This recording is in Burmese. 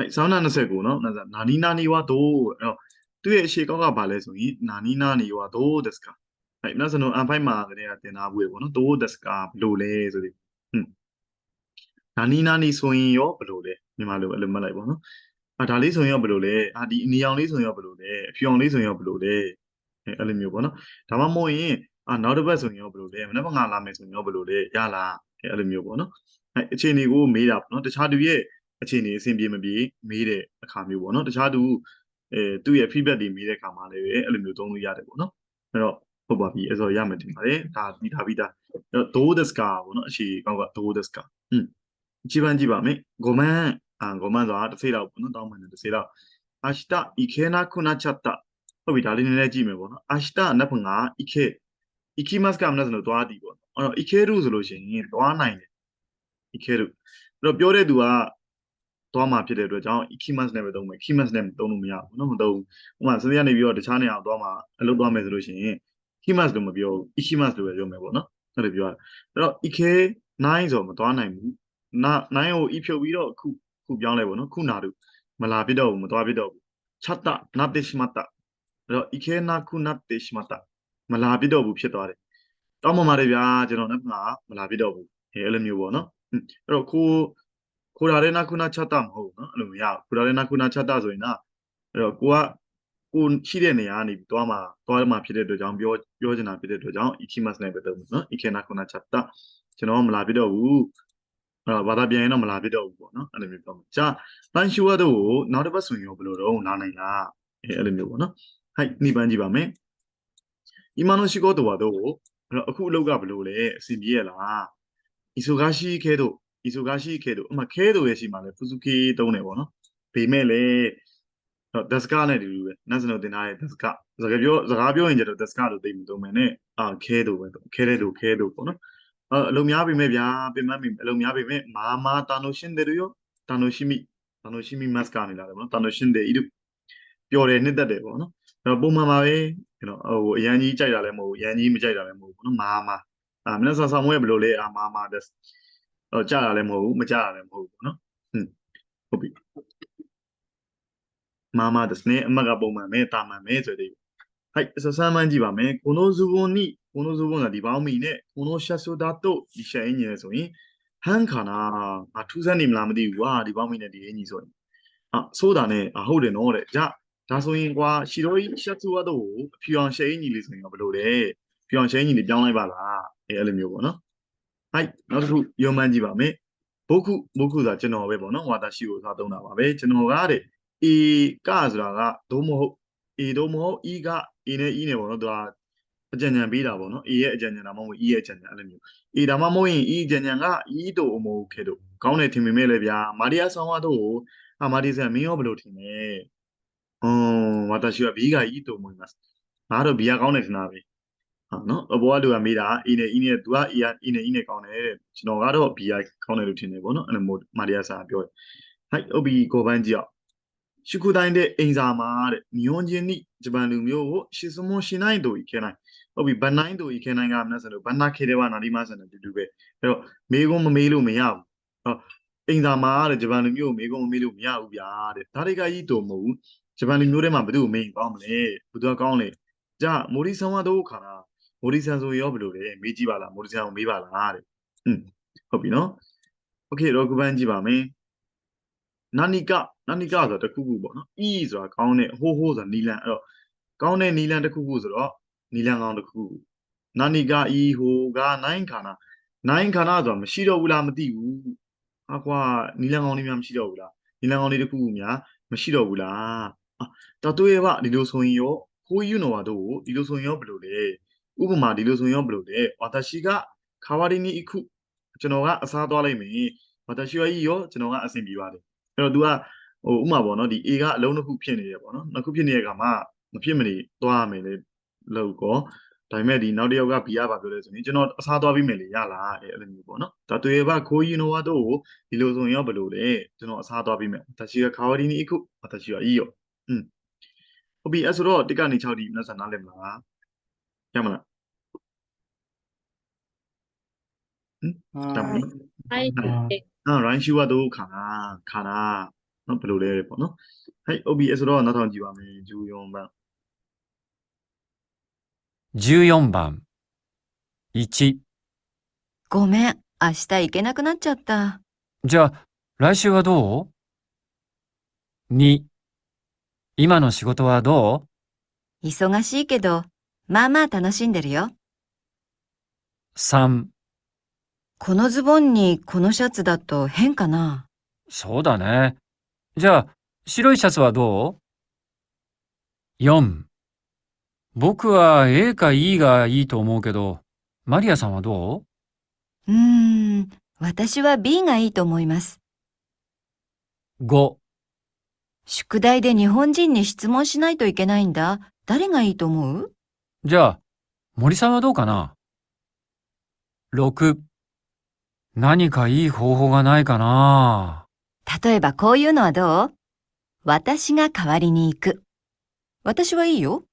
ဟဲ့ဆောင်းနာ29နော်နာနီနာနီဝါဒိုအဲ့တော့သူ့ရဲ့အရှိကောက်ကဘာလဲဆိုရင်နာနီနာနီဝါဒိုဒက်စကာဟဲ့နောက်ဆိုတော့အန်ဖိုင်မှာတည်းကတင်ထားဘူးပေါ့နော်ဒိုဒက်စကာဘယ်လိုလဲဆိုပြီးဟွန်းနာနီနာနီဆိုရင်ရောဘယ်လိုလဲမြန်မာလိုအဲ့လိုမှတ်လိုက်ပေါ့နော်အာဒါလေးဆိုရင်ရောဘယ်လိုလဲအာဒီအနီအောင်လေးဆိုရင်ရောဘယ်လိုလဲအဖြူအောင်လေးဆိုရင်ရောဘယ်လိုလဲအဲ့အဲ့လိုမျိုးပေါ့နော်ဒါမှမဟုတ်ရင်အာနောက်တစ်ပတ်ဆိုရင်ရောဘယ်လိုလဲမနေ့ကငါလာမယ်ဆိုရင်ရောဘယ်လိုလဲရလားအဲ့အဲ့လိုမျိုးပေါ့နော်အဲ့အခြေအနေကိုမေးတာပေါ့နော်တခြားသူရဲ့ အခြေအနေအဆင်ပြေမပြေမေးတဲ့အခါမျိုးပေါ့နော်တခြားသူအဲသူ့ရဲ့ feedback တွေမေးတဲ့အခါမှာလည်းအဲ့လိုမျိုးသုံးလို့ရတယ်ပေါ့နော်အဲ့တော့ဟုတ်ပါပြီအဲ့ဆိုရမယ်တင်ပါတယ်ဒါပြီးသားပြီးသားအဲ့တော့ do this car ပေါ့နော်အခြေကောက်က do this car อืมကြည့်ပန်းကြည့်ပါမယ်ဂိုမန်အာဂိုမန်ဆိုတာတစ်စိတော့ပေါ့နော်တောင်းမှန်တယ်တစ်စိတော့อาชิตะอีเคนาคุณาชัตตะဟုတ်ပြီဒါလေးနည်းနည်းကြည့်မယ်ပေါ့နော်အာရှိတနတ်ဖငါအိခဲအိခိမတ်ကမနတ်စလို့သွားတည်ပေါ့နော်အဲ့တော့အိခဲရုဆိုလို့ရှိရင်သွားနိုင်တယ်အိခဲရုအဲ့တော့ပြောတဲ့သူက သွားမှာဖြစ်တဲ့အတွက်ကြောင့် ikimas နဲ့ပဲသုံးမယ် kimas နဲ့သုံးလို့မရဘူးเนาะမသုံးဘူးဥပမာစနေကနေပြီးတော့တခြားနေရာသွားမှာအလုပ်သွားမယ်ဆိုလို့ရှိရင် kimas လို့မပြောဘူး ikimas လို့ပဲပြောမယ်ပေါ့နော်အဲ့လိုပြောရတယ်အဲ့တော့ ike 9ဆိုမသွားနိုင်ဘူးနာ9ကို i ဖြုတ်ပြီးတော့ခုခုပြောင်းလဲပေါ့နော်ခုနာတို့မလာပြတော့ဘူးမသွားပြတော့ဘူး chatta natte shimatta အဲ့တော့ ike na ku natte shimatta မလာပြတော့ဘူးဖြစ်သွားတယ်တောင်းပန်ပါတယ်ဗျာကျွန်တော်လည်းမလာပြတော့ဘူးအဲ့လိုမျိုးပေါ့နော်အဲ့တော့ကို ခိုရာရဲနာခုနာချတာမဟုတ်ဘူးနော်အဲ့လိုမရဘူးခိုရာရဲနာခုနာချတာဆိုရင်ကအဲ့တော့ကိုကကိုရှိတဲ့နေရာကနေပြီးသွားမှာသွားမှာဖြစ်တဲ့အတွက်ကြောင့်ပြောပြောချင်တာဖြစ်တဲ့အတွက်ကြောင့် ikimas နဲ့ပဲတုံးဘူးနော် ikena kuna chapter ကျွန်တော်မလာပြတော့ဘူးအဲ့တော့ဘာသာပြန်ရင်တော့မလာပြတော့ဘူးပေါ့နော်အဲ့လိုမျိုးပြောမှာကြာတန်ရှူရတော့ကိုနောက်တစ်ပတ်ဆိုရင်ရောဘယ်လိုတော့နားနိုင်လားအဲ့အဲ့လိုမျိုးပေါ့နော်ဟိုက်နှိပန်းကြည့်ပါမယ်今の仕事はどうအဲ့တော့အခုအလုပ်ကဘယ်လိုလဲအဆင်ပြေရလား忙しいけど ဒီဆိုကားရှိခဲတို့အမခဲတို့ရဲ့ရှိမှလဲဖူဇူကေတုံးတယ်ပေါ့နော်ပေမဲ့လေတော့ဒက်စကနဲ့တူတူပဲနတ်စနိုတင်ထားတဲ့ဒက်စကစကားပြောစကားပြောရင်ကျတော့ဒက်စကလို့သိမှသုံးမယ်နဲ့အာခဲတို့ပဲခဲတဲ့တို့ခဲတို့ပေါ့နော်အလုံးများပြီမဲ့ဗျာပြင်မမိအလုံးများပြီမဲ့မာမာတာနိုရှင်တွေရောတာနိုရှိမိတာနိုရှိမိမတ်ကနေလာတယ်ပေါ့နော်တာနိုရှင်တွေဤတို့ပျော်တယ်နှစ်သက်တယ်ပေါ့နော်အဲ့တော့ပုံမှန်ပါပဲကျွန်တော်ဟိုအရန်ကြီးကြိုက်တာလည်းမဟုတ်ဘူးအရန်ကြီးမကြိုက်တာလည်းမဟုတ်ဘူးပေါ့နော်မာမာအာမင်းဆာဆာမွေးဘယ်လိုလဲအာမာမာဒက် တော့ကြတာလည်းမဟုတ်ဘူးမကြတာလည်းမဟုတ်ဘူးပေါ့နော်ဟွန်းဟုတ်ပြီမာမာですねအမကပုံမှန်ပဲတာမှန်ပဲဆိုတဲ့はいစဆမ်းမှန်းကြည့်ပါမယ်このズボンにこのズボンがဒီပေါင်းမီနဲ့このシャツだとဒီရှယ်အင်ကြီးလဲဆိုရင်ဟန်ခါနာအထူးဆန်းနေမလားမသိဘူးကွာဒီပေါင်းမီနဲ့ဒီအင်ကြီးဆိုရင်အာဆိုတာနဲ့အဟုတ်တယ်နော်တဲ့じゃဒါဆိုရင်ကွာရှီရိုကြီးရှက်သူကတော့အဖြူအောင်ရှယ်အင်ကြီးလေးဆိုရင်ဘယ်လိုလဲဖြူအောင်ရှယ်အင်ကြီးလေးပြောင်းလိုက်ပါလားအဲအဲ့လိုမျိုးပေါ့နော် ဟိုက်နောက်တစ်ခုရုံမှန်းကြည့်ပါမယ်ဘုခုဘုခုဆိုတာကျွန်တော်ပဲပေါ့နော်ဝါတာရှိကိုသာသုံးတာပါပဲကျွန်တော်ကတဲ့အေကဆိုတာကဒို့မဟုတ်အေဒို့မဟုတ်ဤကအေနဲ့ဤနဲ့ပေါ့နော်သူကအကြံဉာဏ်ပေးတာပေါ့နော်အေရဲ့အကြံဉာဏ်ဒါမှမဟုတ်ဤရဲ့အကြံဉာဏ်အဲ့လိုမျိုးအေဒါမှမဟုတ်ရင်ဤအကြံဉာဏ်ကဤတို့အမို့ခဲ့တို့ကောင်းတယ်ထင်ပေမဲ့လည်းဗျာမာရီယာဆောင်းဝါတို့ကိုအာမာဒီဆန်မင်းရောဘယ်လိုထင်လဲဟွန်းဝါတာရှိကဘီကဤတို့မို့မှာငါတို့ဘီကကောင်းတယ်ထင်တာပဲ ဟုတ်နော်အပေါ်ကလူကမေးတာအေးနဲ့အင်းနဲ့ तू ကအေးကအေးနဲ့အင်းနဲ့ကောင်းတယ်တဲ့ကျွန်တော်ကတော့ BI ကောင်းတယ်လို့ထင်တယ်ပေါ့နော်အဲ့လိုမို့မာရီယာစာပြောတယ်ဟိုက်ဟုတ်ပြီကိုပန်းကြီးအောင်ရှုခုတိုင်းတဲ့အင်စာမှာတဲ့ညွန်ချင်းနိဂျပန်လူမျိုးကိုရှစ်စမွန်ရှင်နိုင်တို့ဤခဲနိုင်ဟုတ်ပြီဘန်နိုင်တို့ဤခဲနိုင်ကမနဲ့ဆိုလို့ဘန်နာခေတဲ့ဘာနာဒီမဆန်တူတူပဲအဲ့တော့မေကုံမမေးလို့မရဘူးဟောအင်စာမှာတဲ့ဂျပန်လူမျိုးကိုမေကုံမမေးလို့မရဘူးဗျာတဲ့ဒါတွေကကြီးတုံမဟုတ်ဘူးဂျပန်လူမျိုးထဲမှာဘသူ့ကိုမေးကောင်းမလဲဘသူကကောင်းလဲကြာမိုရီဆောင်ဝါတို့ခါလား မော်ဒီဆန်ဆိုရောဘယ်လိုလဲမေးကြည့်ပါလားမော်ဒီဆန်ကိုမေးပါလားတဲ့อืมဟုတ်ပြီနော်โอเคတော့ခုပန်းကြည့်ပါမယ်နာနီကနာနီကဆိုတာတခုခုပေါ့နော်အီဆိုတာကောင်းတဲ့ဟိုးဟိုးဆိုတာနီလန်အဲ့တော့ကောင်းတဲ့နီလန်တခုခုဆိုတော့နီလန်ကောင်းတခုခုနာနီကအီဟိုကနိုင်ခါနာနိုင်ခါနာဆိုတာမရှိတော့ဘူးလားမသိဘူးဟာကွာနီလန်ကောင်းလေးများမရှိတော့ဘူးလားနီလန်ကောင်းလေးတခုခုများမရှိတော့ဘူးလားအာတတွေ့ရပါဒီလိုဆိုရင်ရောခိုးယူနော်တို့ဒီလိုဆိုရင်ရောဘယ်လိုလဲ ဥပမာဒီလိုဆိုရင်ရောဘယ်လိုလဲဝါတာရှိကခါဝရီနီအခုကျွန်တော်ကအစားသွားလိုက်မယ်ဝါတာရှိဝကြီးရောကျွန်တော်ကအဆင်ပြေပါတယ်အဲ့တော့ तू ကဟိုဥမာပေါ့နော်ဒီ A ကအလုံးတစ်ခုဖြစ်နေရပေါ့နော်နှစ်ခုဖြစ်နေတဲ့အခါမှာမဖြစ်မနေသွားရမယ်လေလို့ကောဒါပေမဲ့ဒီနောက်တစ်ယောက်က B ကပါပြောလဲဆိုရင်ကျွန်တော်အစားသွားပြီးမယ်လေရလားအဲ့လိုမျိုးပေါ့နော်ဒါတွေ့ရပါခိုးယူနိုဝါတို့ကိုဒီလိုဆိုရင်ရောဘယ်လိုလဲကျွန်တော်အစားသွားပြီးမယ်ဒါရှိကခါဝရီနီအခုဝါတာရှိဝကြီးရောอืมဟုတ်ပြီအဲ့ဆိုတော့တစ်ကနေ6ဒီမနက်စနားလည်မလားရမလား ダメはい。あ、来週はどうかなかなのプロレーポの。はい、OBS ロアのたの番目、14番。14番。1。ごめん、明日行けなくなっちゃった。じゃあ、来週はどう ?2。今の仕事はどう忙しいけど、まあまあ楽しんでるよ。3。このズボンにこのシャツだと変かな？そうだね。じゃあ、白いシャツはどう ?4。僕は A か E がいいと思うけど、マリアさんはどう？ーん、私は B がいいと思います。う ?5。宿題で日本人に質問しないといけないんだ。誰がいいと思う？じゃあ、森さんはどうかな ?6。何かいい方法がないかな例えばこういうのはどう？私が代わりに行く。私はいいよ。